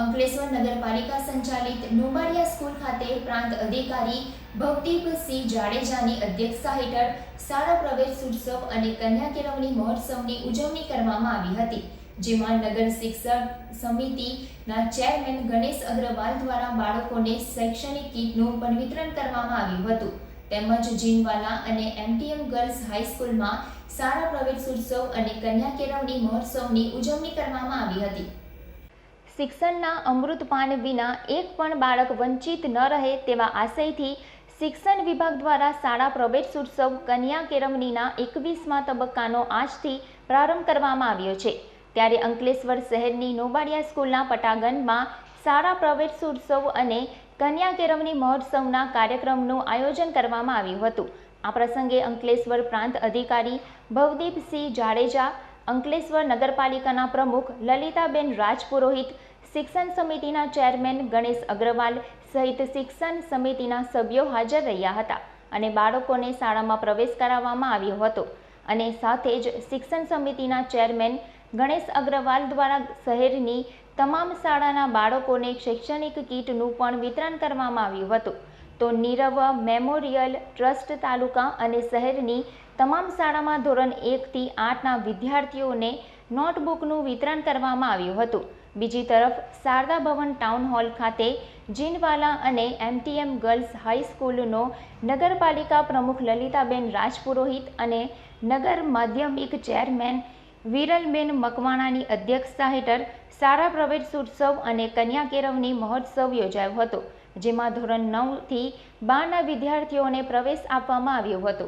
અંકલેશ્વર નગરપાલિકા સંચાલિત નુંબાડિયા સ્કૂલ ખાતે પ્રાંત અધિકારી ભવદીપસિંહ જાડેજાની અધ્યક્ષતા હેઠળ શાળા પ્રવેશ ઉત્સવ અને કન્યા કેળવણી મહોત્સવની ઉજવણી કરવામાં આવી હતી, જેમાં નગર શિક્ષણ સમિતિના ચેરમેન ગણેશ અગ્રવાલ દ્વારા બાળકોને શૈક્ષણિક કીટનું પણ વિતરણ કરવામાં આવ્યું હતું, તેમજ જીનવાલા અને એમટીએમ ગર્લ્સ હાઈસ્કૂલમાં શાળા પ્રવેશ ઉત્સવ અને કન્યા કેળવણી મહોત્સવની ઉજવણી કરવામાં આવી હતી. શિક્ષણના અમૃતપાન વિના એક પણ બાળક વંચિત ન રહે તેવા આશયથી શિક્ષણ વિભાગ દ્વારા શાળા પ્રવેશ ઉત્સવ કન્યા કેળવણીના એકવીસમા તબક્કાનો આજથી પ્રારંભ કરવામાં આવ્યો છે. ત્યારે અંકલેશ્વર શહેરની નોબાડિયા સ્કૂલના પટાગનમાં શાળા પ્રવેશ ઉત્સવ અને કન્યા કેળવણી મહોત્સવના કાર્યક્રમનું આયોજન કરવામાં આવ્યું હતું. આ પ્રસંગે અંકલેશ્વર પ્રાંત અધિકારી ભવદીપસિંહ જાડેજા અંકલેશ્વર નગરપાલિકાના પ્રમુખ લલિતાબેન રાજપુરોહિત, શિક્ષણ સમિતિના ચેરમેન ગણેશ અગ્રવાલ સહિત શિક્ષણ સમિતિના સભ્યો હાજર રહ્યા હતા અને બાળકોને શાળામાં પ્રવેશ કરાવવામાં આવ્યો હતો. અને સાથે જ શિક્ષણ સમિતિના ચેરમેન ગણેશ અગ્રવાલ દ્વારા શહેરની તમામ શાળાના બાળકોને શૈક્ષણિક કીટનું પણ વિતરણ કરવામાં આવ્યું હતું. તો નીરવ મેમોરિયલ ટ્રસ્ટ તાલુકા અને શહેરની તમામ શાળામાં ધોરણ એકથી આઠના વિદ્યાર્થીઓને નોટબુકનું વિતરણ કરવામાં આવ્યું હતું. બીજી તરફ શારદા ભવન ટાઉન હોલ ખાતે જીનવાલા અને એમટીએમ ગર્લ્સ હાઈસ્કૂલનો નગરપાલિકા પ્રમુખ લલિતાબેન રાજપુરોહિત અને નગર માધ્યમિક ચેરમેન વિરલબેન મકવાણાની અધ્યક્ષતા હેઠળ શાળા પ્રવેશ ઉત્સવ અને કન્યા કેરવની મહોત્સવ યોજાયો હતો, જેમાં ધોરણ નવથી બારના વિદ્યાર્થીઓને પ્રવેશ આપવામાં આવ્યો હતો.